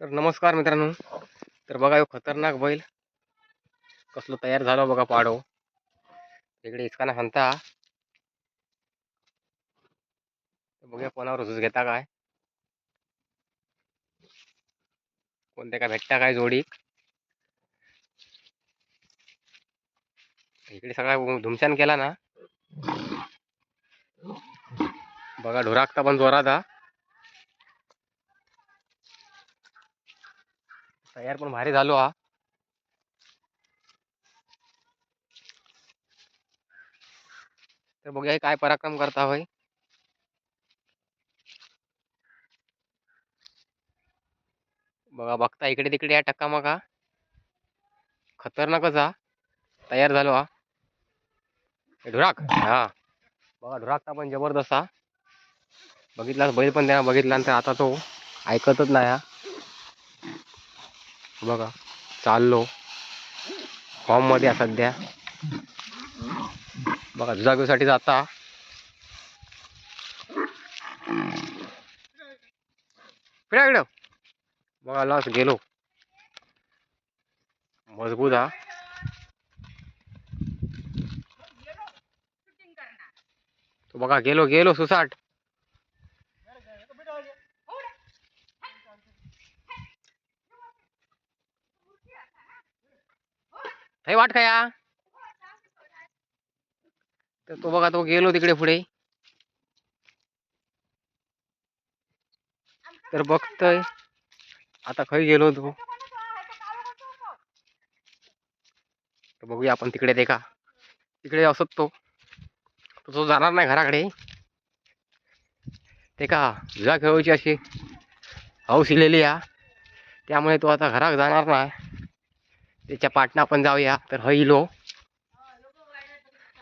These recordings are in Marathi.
तर नमस्कार मित्रांनो. तर बघा खतरनाक बैल. कसलो तयार झालो बघा पाडो इकडे हिचकाना हाणता बघूया कोणावर हुजूस घेता काय. कोणते काय भेटता काय जोडी इकडे सगळा धुमशान केला ना. बघा ढोराकता पण जोरात हा. तयार पण भारी झालो हा. तर बघूया हे काय पराक्रम करता होय. बघा बघता इकडे तिकडे या टक्का मका खतरनाकच हा. तयार झालो हा. ढुराक. हा. बघा ढुराकता पण जबरदस्त हा. बघितला बैल पण त्यानं बघितल्यानंतर आता तो ऐकतच नाही हा. बघा चाललो. फॉर्ममध्ये आहे सध्या. बघा जागेसाठी जाता. फिरा इकडं. बघा लॉस गेलो. मजबूत हा. तो बघा गेलो गेलो सुसाट. हे वाट काय या तर तो बघा तो गेलो तिकडे पुढे. तर बघतोय. आता खरी गेलो तो. बघूया आपण तिकडे देखा तिकडे असत तो तो जाणार नाही घराकडे. ते का जुळा खेळूची अशी. हौस इलेली या. त्यामुळे तो आता घरात जाणार नाही. त्याच्या पाटणा आपण जाऊया. तर हई लो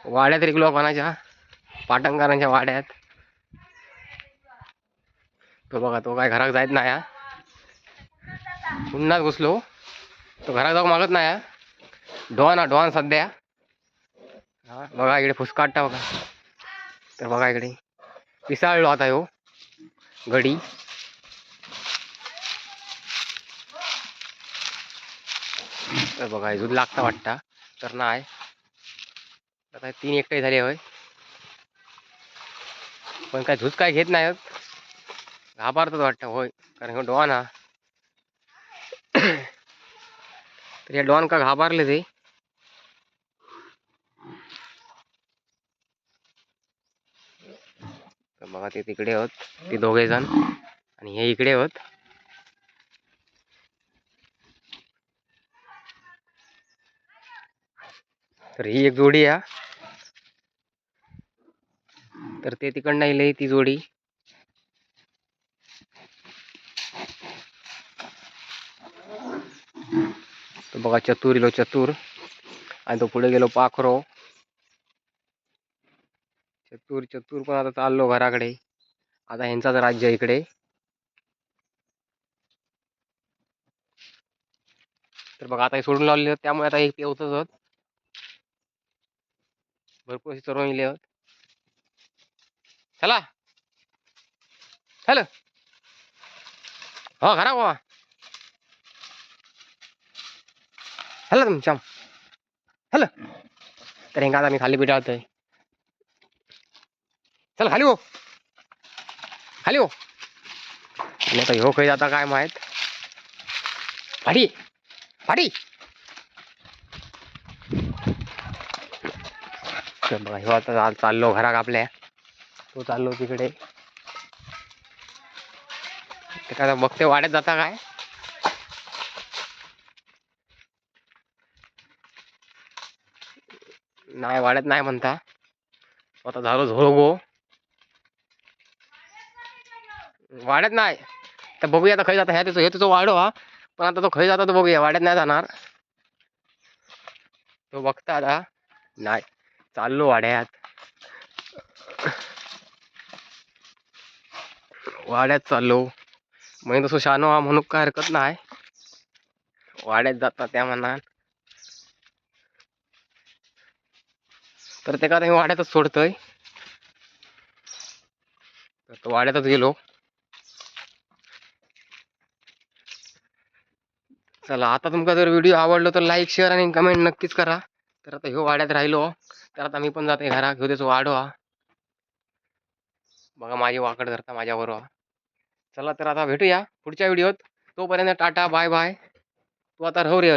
वाड्यात रेगलो कोणाच्या पाटणकरांच्या वाड्यात. तो बघा तो काय घरात जायत नाही पुन्हा पुन्हाच घुसलो. तो घरात जाऊ मागत नाही डॉन हा डॉन सध्या. हा बघा इकडे फुसकाटा बघा. तर बघा इकडे. पिसाळलो आता ह्यो. घडी. तर बघा अजून लागता वाटता. तर नाही. आता तीन एकटे झाले होय. पण काय झूज काय घेत नाही होत. घाबरतात वाटतं होय. कारण ह्यो डॉन हा. तर या डॉन का घाबरले ते. बघा ते तिकडे होत. ते दोघे जण आणि हे इकडे होत. तर ही एक जोडी या तर ते तिकडनं येईल ती जोडी. तो बघा चतुर इलो चतुर. आणि तो पुढे गेलो पाखरो. चतुर चतुर पण आता चाललो घराकडे. आता ह्यांचाच राज्य इकडे. तर बघा आता हे सोडून लावले त्यामुळे आता एक पेवतच होत. भरपूर अशी चरवून इले चला. हॅलो हो घरा बाबा हॅलो तुमच्या हॅलो तर हेंगा आता मी खाली पिटाळतोय चल खाली हो. खाली हो. नाही तर ह्यो काही आता काय माहीत? फाडी. फाडी. तर बघा ह्यो आता चाललो घराक आपल्या. तो चाललो तिकडे. काय आता बघते वाड्यात जाता काय? नाही वाड्यात नाही म्हणता. आता झालो झोळ गो. वाड्यात नाही. तर बघूया आता खय जाता. ह्या त्याचं हे तुझं वाढो हा. पण आता तो खय जाता तो बघूया. वाड्यात नाही जाणार. तो बघता आता. नाही. चाललो वाड्यात. वाड्यात चाललो. म्हणजे तसं शानो हा म्हणून काय हरकत नाही. वाड्यात जाता त्या मनात तर ते का मी वाड्यातच सोडतोय. तर तो वाड्यातच गेलो. चला आता तुमका जर व्हिडिओ आवडलो तर लाईक शेअर आणि कमेंट नक्कीच करा. तर आता ह्यो वाड्यात राहिलो. तर आता मी पण जाते घरा घेऊ त्याचं वाढवा बघा माझी वाकड धरता माझ्याबरोबर चला तर आता भेटूया पुढच्या व्हिडिओत. तोपर्यंत टाटा बाय बाय. तू आता राहू रे